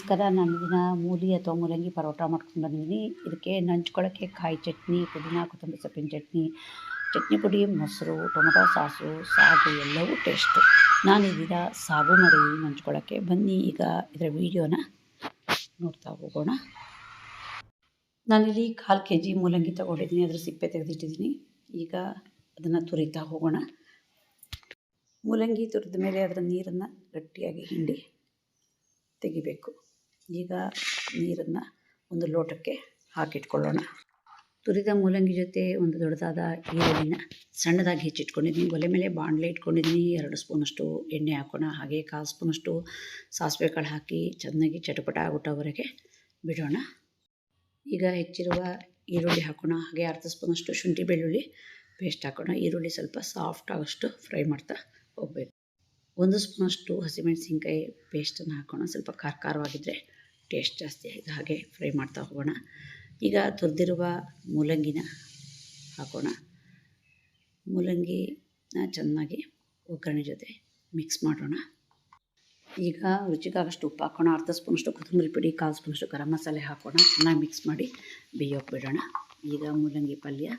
ನಮಸ್ಕಾರ, ನಾನು ದಿನ ಮೂಲಿ ಅಥವಾ ಮೂಲಂಗಿ ಪರೋಟ ಮಾಡ್ಕೊಂಡು ಬಂದಿದ್ದೀನಿ. ಇದಕ್ಕೆ ನಂಚ್ಕೊಳ್ಳೋಕ್ಕೆ ಕಾಯಿ ಚಟ್ನಿ, ಪುದೀನ, ಕೊತ್ತಂಬರಿ ಸೊಪ್ಪಿನ ಚಟ್ನಿ ಚಟ್ನಿ ಪುಡಿ, ಮೊಸರು, ಟೊಮೊಟೊ ಸಾಸು, ಸಾಗು ಎಲ್ಲವೂ ಟೇಸ್ಟು ನಾನು ಇದೀಗ ಸಾಗು ಮಾಡಿದ್ದೀನಿ ನಂಚ್ಕೊಳ್ಳೋಕ್ಕೆ ಬನ್ನಿ. ಈಗ ಇದರ ವೀಡಿಯೋನ ನೋಡ್ತಾ ಹೋಗೋಣ. ನಾನಿಲ್ಲಿ ಕಾಲು ಕೆ ಜಿ ಮೂಲಂಗಿ ತೊಗೊಂಡಿದ್ದೀನಿ. ಅದರ ಸಿಪ್ಪೆ ತೆಗೆದಿಟ್ಟಿದ್ದೀನಿ. ಈಗ ಅದನ್ನು ತುರಿತಾ ಹೋಗೋಣ. ಮೂಲಂಗಿ ತುರಿದ ಮೇಲೆ ಅದರ ನೀರನ್ನು ಗಟ್ಟಿಯಾಗಿ ಹಿಂಡಿ ತೆಗಿಬೇಕು. ಈಗ ನೀರನ್ನು ಒಂದು ಲೋಟಕ್ಕೆ ಹಾಕಿಟ್ಕೊಳ್ಳೋಣ. ತುರಿದ ಮೂಲಂಗಿ ಜೊತೆ ಒಂದು ದೊಡ್ಡದಾದ ಈರುಳ್ಳಿನ ಸಣ್ಣದಾಗಿ ಹೆಚ್ಚಿಟ್ಕೊಂಡಿದ್ದೀನಿ ಒಲೆ ಮೇಲೆ ಬಾಣಲೆ ಇಟ್ಕೊಂಡಿದ್ದೀನಿ ಎರಡು ಸ್ಪೂನಷ್ಟು ಎಣ್ಣೆ ಹಾಕೋಣ. ಹಾಗೆ ಕಾಲು ಸ್ಪೂನಷ್ಟು ಸಾಸಿವೆ ಕಾಳು ಹಾಕಿ ಚೆನ್ನಾಗಿ ಚಟಪಟ ಆಗುಟ್ಟವರೆಗೆ ಬಿಡೋಣ. ಈಗ ಹೆಚ್ಚಿರುವ ಈರುಳ್ಳಿ ಹಾಕೋಣ. ಹಾಗೆ ಅರ್ಧ ಸ್ಪೂನಷ್ಟು ಶುಂಠಿ ಬೆಳ್ಳುಳ್ಳಿ ಪೇಸ್ಟ್ ಹಾಕೋಣ. ಈರುಳ್ಳಿ ಸ್ವಲ್ಪ ಸಾಫ್ಟ್ ಆಗೋಷ್ಟು ಫ್ರೈ ಮಾಡ್ತಾ ಹೋಗಬೇಕು. ಒಂದು ಸ್ಪೂನಷ್ಟು ಹಸಿಮೆಣಸಿನ್ಕಾಯಿ ಪೇಸ್ಟನ್ನು ಹಾಕೋಣ. ಸ್ವಲ್ಪ ಖಾರ ಖಾರವಾಗಿದ್ದರೆ ಟೇಸ್ಟ್ ಜಾಸ್ತಿ ಆಯಿತು ಹಾಗೆ ಫ್ರೈ ಮಾಡ್ತಾ ಹೋಗೋಣ. ಈಗ ತುರಿದಿರುವ ಮೂಲಂಗಿನ ಹಾಕೋಣ. ಮೂಲಂಗಿನ ಚೆನ್ನಾಗಿ ಒಗ್ಗರಣೆ ಜೊತೆ ಮಿಕ್ಸ್ ಮಾಡೋಣ. ಈಗ ರುಚಿಗಾಗಷ್ಟು ಉಪ್ಪು ಹಾಕೋಣ. ಅರ್ಧ ಸ್ಪೂನಷ್ಟು ಕೊತ್ತಂಬರಿ ಪುಡಿ, ಕಾಲು ಸ್ಪೂನಷ್ಟು ಗರಂ ಮಸಾಲೆ ಹಾಕೋಣ. ಚೆನ್ನಾಗಿ ಮಿಕ್ಸ್ ಮಾಡಿ ಬೇಯೋಕೆ ಬಿಡೋಣ. ಈಗ ಮೂಲಂಗಿ ಪಲ್ಯ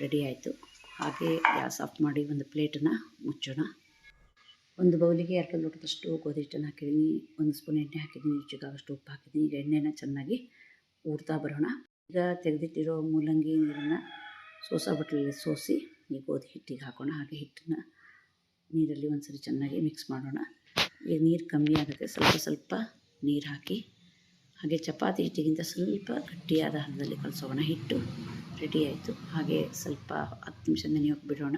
ರೆಡಿ ಆಯಿತು. ಹಾಗೆ ಗ್ಯಾಸ್ ಆಫ್ ಮಾಡಿ ಒಂದು ಪ್ಲೇಟನ್ನು ಮುಚ್ಚೋಣ. ಒಂದು ಬೌಲಿಗೆ ಎರಡು ಲೋಟದಷ್ಟು ಗೋಧಿ ಹಿಟ್ಟನ್ನು ಹಾಕಿದ್ದೀನಿ, ಒಂದು ಸ್ಪೂನ್ ಎಣ್ಣೆ ಹಾಕಿದ್ದೀನಿ ರುಚಿಗಾಗಷ್ಟು ಉಪ್ಪು ಹಾಕಿದ್ದೀನಿ. ಈಗ ಎಣ್ಣೆನ ಚೆನ್ನಾಗಿ ಊರ್ತಾ ಬರೋಣ. ಈಗ ತೆಗೆದಿಟ್ಟಿರೋ ಮೂಲಂಗಿ ನೀರನ್ನು ಸೋಸಾ ಬಟ್ಟಲಲ್ಲಿ ಸೋಸಿ ಈ ಗೋಧಿ ಹಿಟ್ಟಿಗೆ ಹಾಕೋಣ. ಹಾಗೆ ಹಿಟ್ಟನ್ನು ನೀರಲ್ಲಿ ಒಂದ್ಸರಿ ಚೆನ್ನಾಗಿ ಮಿಕ್ಸ್ ಮಾಡೋಣ. ಈಗ ನೀರು ಕಮ್ಮಿ ಆಗುತ್ತೆ ಸ್ವಲ್ಪ ಸ್ವಲ್ಪ ನೀರು ಹಾಕಿ, ಹಾಗೆ ಚಪಾತಿ ಹಿಟ್ಟಿಗಿಂತ ಸ್ವಲ್ಪ ಗಟ್ಟಿಯಾದ ಹಣದಲ್ಲಿ ಕಲಸೋಣ. ಹಿಟ್ಟು ರೆಡಿ ಆಯಿತು. ಹಾಗೆ ಸ್ವಲ್ಪ ಹತ್ತು ನಿಮಿಷ ನೆನೆಯೋಕೆ ಬಿಡೋಣ.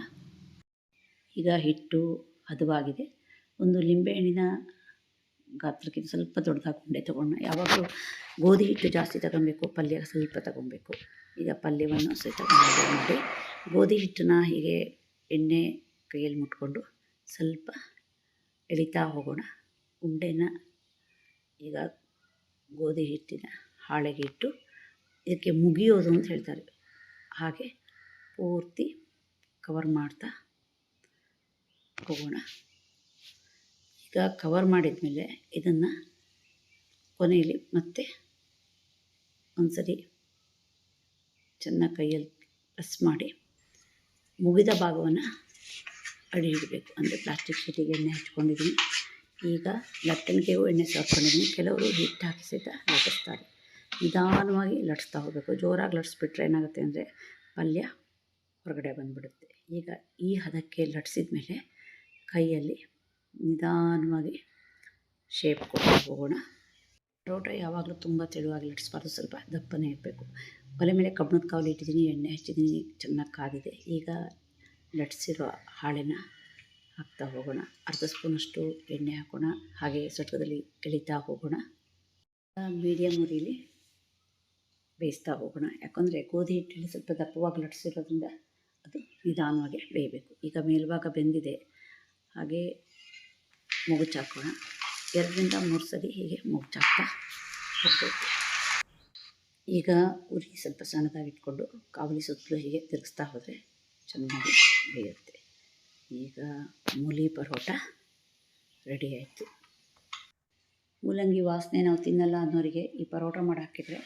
ಈಗ ಹಿಟ್ಟು ಹದವಾಗಿದೆ. ಒಂದು ಲಿಂಬೆಹಣ್ಣಿನ ಗಾತ್ರಕ್ಕಿಂತ ಸ್ವಲ್ಪ ದೊಡ್ಡದಾಗಿ ಉಂಡೆ ತೊಗೊಂಡು ಯಾವಾಗಲೂ ಗೋಧಿ ಹಿಟ್ಟು ಜಾಸ್ತಿ ತಗೊಬೇಕು ಪಲ್ಯ ಸ್ವಲ್ಪ ತಗೊಬೇಕು ಈಗ ಪಲ್ಯವನ್ನು ಸಹಿತ ಮಾಡಿ ಗೋಧಿ ಹಿಟ್ಟನ್ನ ಹೀಗೆ ಎಣ್ಣೆ ಕೈಯಲ್ಲಿ ಮುಟ್ಕೊಂಡು ಸ್ವಲ್ಪ ಎಳಿತಾ ಹೋಗೋಣ. ಉಂಡೆನ ಈಗ ಗೋಧಿ ಹಿಟ್ಟಿನ ಹಾಳೆಗೆ ಇಟ್ಟು ಇದಕ್ಕೆ ಮುಗಿಯೋದು ಅಂತ ಹೇಳ್ತಾರೆ. ಹಾಗೆ ಪೂರ್ತಿ ಕವರ್ ಮಾಡ್ತಾ ಹೋಗೋಣ. ಈಗ ಕವರ್ ಮಾಡಿದ ಮೇಲೆ ಇದನ್ನು ಕೊನೆಯಲ್ಲಿ ಮತ್ತೆ ಒಂದು ಸರಿ ಚೆನ್ನಾಗಿ ಕೈಯಲ್ಲಿ ಪ್ರೆಸ್ ಮಾಡಿ ಮುಗಿದ ಭಾಗವನ್ನು ಅಡಿ ಹಿಡಬೇಕು ಅಂದರೆ ಪ್ಲಾಸ್ಟಿಕ್ ಶೀಟಿಗೆ ಎಣ್ಣೆ ಹಚ್ಕೊಂಡಿದ್ದೀನಿ ಈಗ ಲಟ್ಟಣಿಗೆಗೂ ಎಣ್ಣೆ ಸಾಕೊಂಡಿದ್ದೀನಿ ಕೆಲವರು ಹಿಟ್ಟು ಹಾಕಿ ಸಹಿತ ಲಟ್ಟಿಸ್ತಾರೆ. ನಿಧಾನವಾಗಿ ಲಟ್ಸ್ತಾ ಹೋಗಬೇಕು. ಜೋರಾಗಿ ಲಟ್ಸ್ಬಿಟ್ರೆ ಏನಾಗುತ್ತೆ ಅಂದರೆ ಪಲ್ಯ ಹೊರಗಡೆ ಬಂದುಬಿಡುತ್ತೆ. ಈಗ ಈ ಹದಕ್ಕೆ ಲಟ್ಸಿದ ಮೇಲೆ ಕೈಯಲ್ಲಿ ನಿಧಾನವಾಗಿ ಶೇಪ್ ಕೊಟ್ಟು ಹೋಗೋಣ. ಪರೋಟ ಯಾವಾಗಲೂ ತುಂಬ ತೆಳುವಾಗಿ ಲಟ್ಸ್ಬಾರ್ದು ಸ್ವಲ್ಪ ದಪ್ಪನೇ ಇರಬೇಕು. ಒಲೆ ಮೇಲೆ ಕಬ್ಬಣದ ಕಾವಲು ಇಟ್ಟಿದ್ದೀನಿ, ಎಣ್ಣೆ ಹಚ್ಚಿದ್ದೀನಿ, ಚೆನ್ನಾಗಿ ಕಾದಿದೆ. ಈಗ ಲಟ್ಸಿರೋ ಹಾಳೆನ ಹಾಕ್ತಾ ಹೋಗೋಣ. ಅರ್ಧ ಸ್ಪೂನಷ್ಟು ಎಣ್ಣೆ ಹಾಕೋಣ. ಹಾಗೆ ಸ್ವಲ್ಪದಲ್ಲಿ ಎಳಿತಾ ಹೋಗೋಣ. ಮೀಡಿಯಮ್ ಉರಿಲಿ ಬೇಯಿಸ್ತಾ ಹೋಗೋಣ. ಯಾಕಂದರೆ ಗೋಧಿ ಹಿಟ್ಟಲ್ಲಿ ಸ್ವಲ್ಪ ದಪ್ಪವಾಗಿ ಲಟ್ಸಿರೋದ್ರಿಂದ ಅದು ನಿಧಾನವಾಗಿ ಬೇಯಬೇಕು. ಈಗ ಮೇಲ್ಭಾಗ ಬೆಂದಿದೆ. ಹಾಗೆ ಮುಗುಚಾಕೋಣ. ಎರಡರಿಂದ ಮೂರು ಸರಿ ಹೀಗೆ ಮುಗುಚಾಕ್ತಾ ಹೋಗ್ಬೇಕು ಈಗ ಉರಿ ಸ್ವಲ್ಪ ಸಣ್ಣದಾಗಿಟ್ಕೊಂಡು ಕಾವಲಿ ಸುತ್ತಲೂ ಹೀಗೆ ತಿರುಗಿಸ್ತಾ ಹೋದರೆ ಚೆನ್ನಾಗಿ ಬೇಯುತ್ತೆ. ಈಗ ಮೂಲಿ ಪರೋಟ ರೆಡಿ ಆಯಿತು. ಮೂಲಂಗಿ ವಾಸನೆ ನಾವು ತಿನ್ನಲ್ಲ ಅನ್ನೋರಿಗೆ ಈ ಪರೋಟ ಮಾಡಿ ಹಾಕಿದರೆ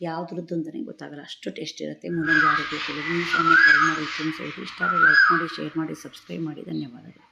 ಯಾವುದ್ರದ್ದು ಅಂತಲೇ ಗೊತ್ತಾಗಲ್ಲ. ಅಷ್ಟು ಟೇಸ್ಟ್ ಇರುತ್ತೆ ಮೂಲಂಗಿ ಆರೋಗ್ಯಕ್ಕೆ. ನೀವು ಟ್ರೈ ಮಾಡಿ ತಿನ್ನಿಸೋದು. ಇಷ್ಟ ಲೈಕ್ ಮಾಡಿ ಶೇರ್ ಮಾಡಿ ಸಬ್ಸ್ಕ್ರೈಬ್ ಮಾಡಿ. ಧನ್ಯವಾದಗಳು.